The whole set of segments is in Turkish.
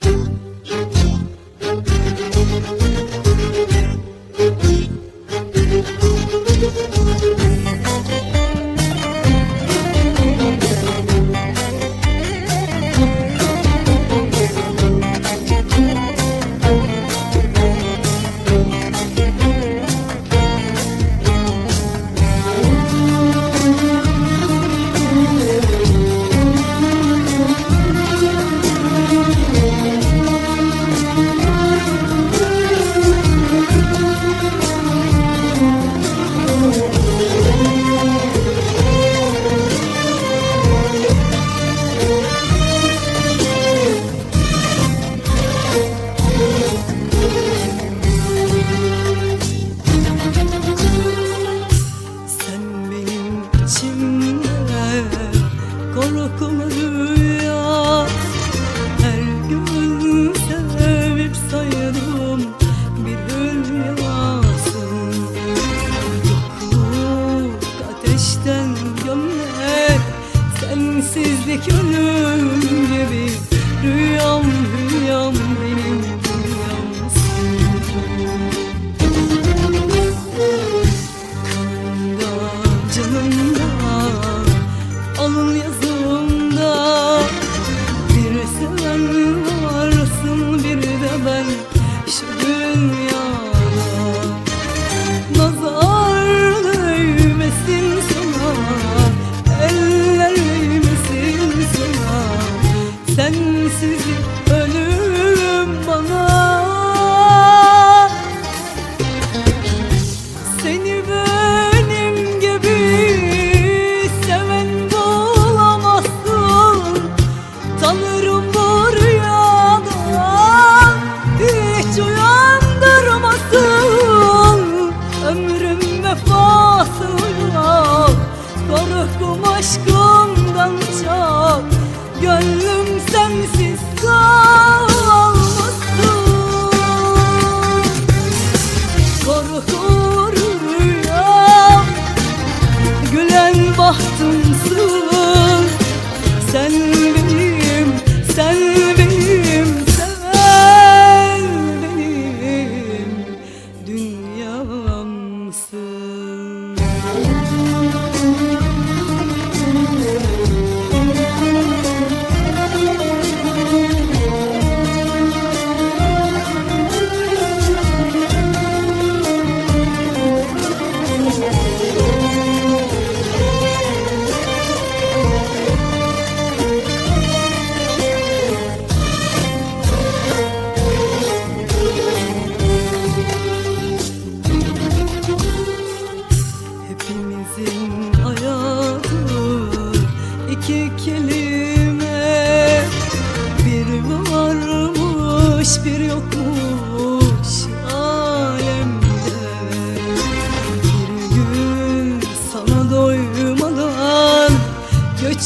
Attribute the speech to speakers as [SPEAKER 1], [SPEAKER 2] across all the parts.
[SPEAKER 1] thank you. gönül. sensizlik ölüm bana. Seni benim gibi seven bulamazsın Tanırım bu rüyadan hiç uyandırmasın Ömrüm vefasıyla korktum aşkımdan çok Gönlüm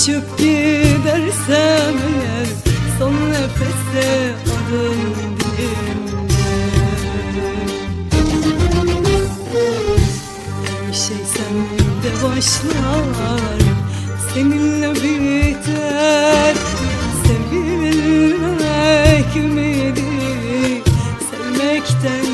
[SPEAKER 1] Uçup gidersem eğer Son nefeste adım dilimde Bir şey sende başlar Seninle biter. Sevilmek ümidi Sevmekten